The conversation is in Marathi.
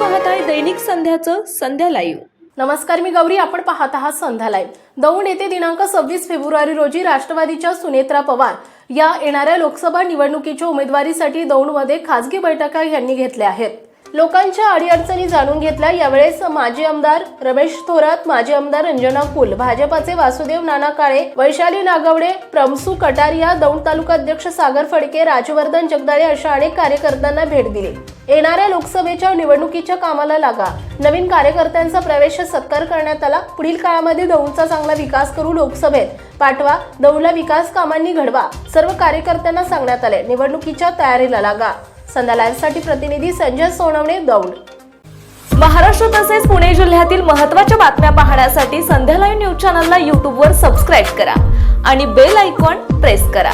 दैनिक संध्याचं संध्या लाईव्ह नमस्कार मी गौरी. आपण पाहत आहात संध्या लाईव्ह दौंड येथे दिनांक सव्वीस फेब्रुवारी रोजी राष्ट्रवादीच्या सुनेत्रा पवार या येणाऱ्या लोकसभा निवडणुकीच्या उमेदवारीसाठी दौंडमध्ये खासगी बैठका यांनी घेतल्या आहेत. लोकांच्या अडीअडचणी जाणून घेतल्या. यावेळेस माजी आमदार रमेश थोरात माजी आमदार रंजना कुल भाजपाचे वासुदेव नाना काळे वैशाली नागवडे प्रमसू कटारिया दौंड तालुका अध्यक्ष सागर फडके राजवर्धन जगदाळे अशा अनेक कार्यकर्त्यांना भेट दिली. येणाऱ्या लोकसभेच्या निवडणुकीच्या कामाला लागा. नवीन कार्यकर्त्यांचा प्रवेश सत्कार करण्यात आला. पुढील काळामध्ये दौंडचा चांगला विकास करू लोकसभेत पाठवा. दौंडला विकास कामांनी घडवा. सर्व कार्यकर्त्यांना सांगण्यात आले. निवडणुकीच्या तयारीला लागा. संध्या प्रतिनिधी संजय सोनवणे दौंड. महाराष्ट्र तसेच पुणे जिल्ह्यातील महत्त्वाच्या बातम्या पाहण्यासाठी संध्या लाईव्ह न्यूज चॅनलला यूट्यूबवर सबस्क्राईब करा आणि बेल आयकॉन प्रेस करा.